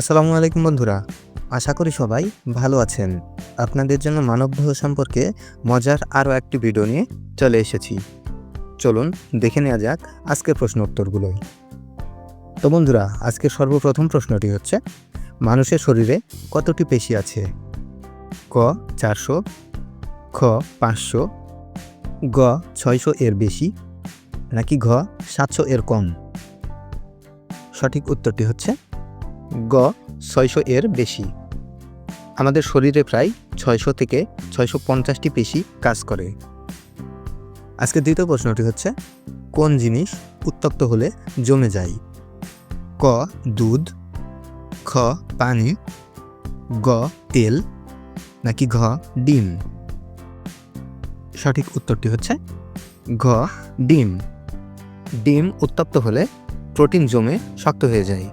আসসালামু আলাইকুম বন্ধুরা, আশা করি সবাই ভালো আছেন। আপনাদের জন্য মানবদেহ সম্পর্কে মজার আরও একটি ভিডিও নিয়ে চলে এসেছি। চলুন দেখে নেওয়া যাক আজকের প্রশ্ন উত্তরগুলোই। তো বন্ধুরা, আজকের সর্বপ্রথম প্রশ্নটি হচ্ছে, মানুষের শরীরে কতটি পেশি আছে? ক, চারশো, খ, পাঁচশো, গ, ছয়শো এর বেশি, নাকি ঘ, সাতশো এর কম? সঠিক উত্তরটি হচ্ছে গ, ছয়শো এর বেশি। আমাদের শরীরে প্রায় ছয়শো থেকে ছয়শো পঞ্চাশটি পেশি কাজ করে। আজকে দ্বিতীয় প্রশ্নটি হচ্ছে, কোন জিনিস উত্তপ্ত হলে জমে যায়? ক, দুধ, খ, পানি, গ, তেল, নাকি ঘ, ডিম? সঠিক উত্তরটি হচ্ছে, ঘ, ডিম। ডিম উত্তপ্ত হলে প্রোটিন জমে শক্ত হয়ে যায়।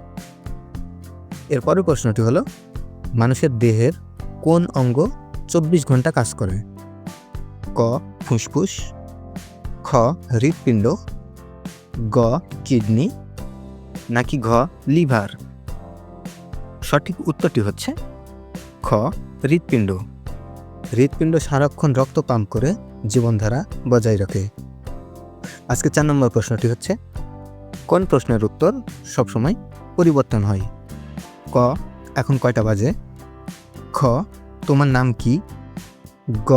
এরপরের প্রশ্নটি হলো, মানুষের দেহের কোন অঙ্গ চব্বিশ ঘণ্টা কাজ করে? ক, ফুসফুস, খ, হৃৎপিণ্ড, গ, কিডনি, নাকি ঘ, লিভার? সঠিক উত্তরটি হচ্ছে, খ, হৃৎপিণ্ড। হৃৎপিণ্ড সারাক্ষণ রক্ত পাম্প করে জীবনধারা বজায় রাখে। আজকে চার নম্বর প্রশ্নটি হচ্ছে, কোন প্রশ্নের উত্তর সবসময় পরিবর্তন হয়? ক, এখন কয়টা বাজে? খ, তোমার নাম কি? গ,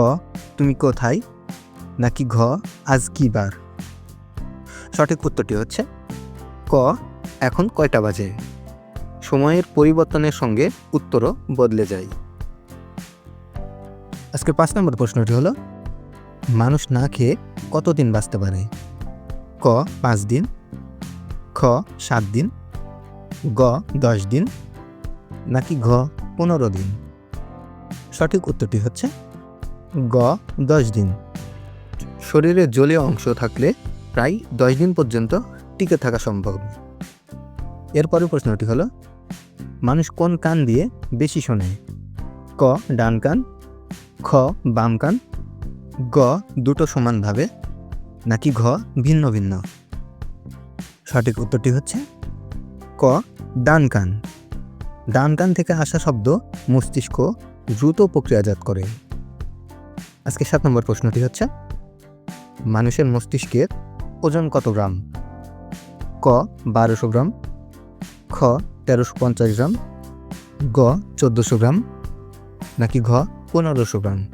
তুমি কোথায়? নাকি ঘ, আজ কি বার? সঠিক উত্তরটি হচ্ছে ক, এখন কয়টা বাজে? সময়ের পরিবর্তনের সঙ্গে উত্তরও বদলে যায়। আজকে পাঁচ নম্বর প্রশ্নটি হলো, মানুষ না খেয়ে কতদিন বাঁচতে পারে? ক, পাঁচ দিন, খ, সাত দিন, গ, দশ দিন নাকি ঘ পনেরো দিন? সঠিক উত্তরটি হচ্ছে গ দশ দিন। শরীরে জলীয় অংশ থাকলে প্রায় দশ দিন পর্যন্ত টিকে থাকা সম্ভব। এরপরে প্রশ্নটি হলো, মানুষ কোন কান দিয়ে বেশি শোনে? ক ডান কান, খ বাম কান, গ দুটো সমানভাবে নাকি ঘ ভিন্ন ভিন্ন? সঠিক উত্তরটি হচ্ছে ক ডান কান। ডান কান থেকে আসা শব্দ মস্তিষ্ক দ্রুত প্রক্রিয়াজাত করে। আজকে সাত নম্বর প্রশ্নটি হচ্ছে, মানুষের মস্তিষ্কের ওজন কত গ্রাম? ক, বারোশো গ্রাম। খ, তেরোশো পঞ্চাশ গ্রাম। গ, চোদ্দোশো গ্রাম। নাকি ঘ, পনেরোশো গ্রাম?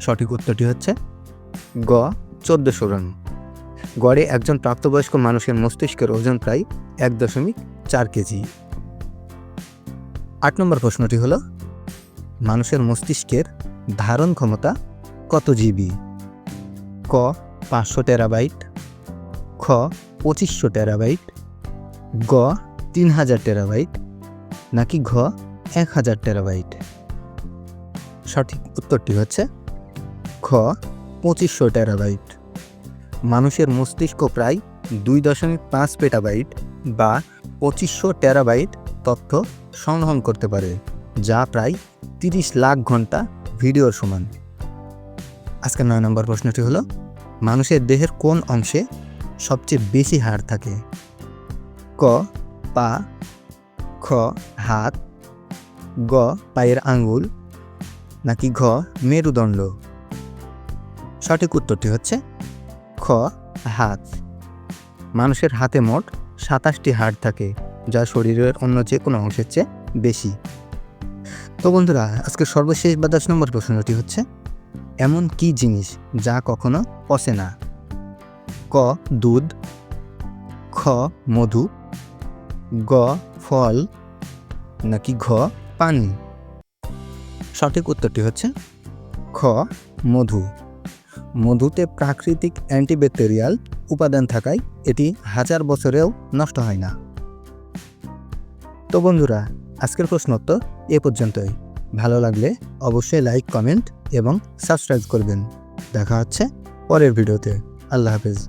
সঠিক উত্তরটি হচ্ছে, গ, চোদ্দোশো গ্রাম। গড়ে একজন প্রাপ্তবয়স্ক মানুষের মস্তিষ্কের ওজন প্রায় এক দশমিক চার কেজি। আট নম্বর প্রশ্নটি হলো, মানুষের মস্তিষ্কের ধারণ ক্ষমতা কত জিবি ক, পাঁচশো টেরাবাইট। খ, পঁচিশশো টেরাবাইট। গ তিন হাজার টেরাবাইট। নাকি ঘ এক হাজার টেরাবাইট? সঠিক উত্তরটি হচ্ছে, খ, পঁচিশশো টেরাবাইট। মানুষের মস্তিষ্ক প্রায় দুই দশমিক পাঁচ পেটাবাইট বা পঁচিশশো টেরাবাইট তথ্য সংগ্রহণ করতে পারে, যা প্রায় তিরিশ লাখ ঘণ্টা ভিডিওর সমান। আজকের নয় নম্বর প্রশ্নটি হলো, মানুষের দেহের কোন অংশে সবচেয়ে বেশি হাড় থাকে? ক, পা, খ, হাত, গ, পায়ের আঙ্গুল, নাকি ঘ, মেরুদণ্ড? সঠিক উত্তরটি হচ্ছে, খ, হাত। মানুষের হাতে মোট সাতাশটি হাড় থাকে। যা শরীরের অন্য যে কোনো অংশের চেয়ে বেশি। তো বন্ধুরা আজকে সর্বশেষ বা দশ নম্বর প্রশ্নটি হচ্ছে, এমন কি জিনিস যা কখনো পচে না? ক, দুধ, খ, মধু, গ, ফল, নাকি ঘ, পানি? সঠিক উত্তরটি হচ্ছে, খ, মধু। মধুতে প্রাকৃতিক অ্যান্টিব্যাকটেরিয়াল উপাদান থাকায় এটি হাজার বছরেও নষ্ট হয় না। তো বন্ধুরা, আজকের প্রশ্ন প্রশ্নোত্তর এ পর্যন্তই। ভালো লাগলে অবশ্যই লাইক, কমেন্ট এবং সাবস্ক্রাইব করবেন। দেখা হচ্ছে পরের ভিডিওতে। আল্লাহ হাফেজ।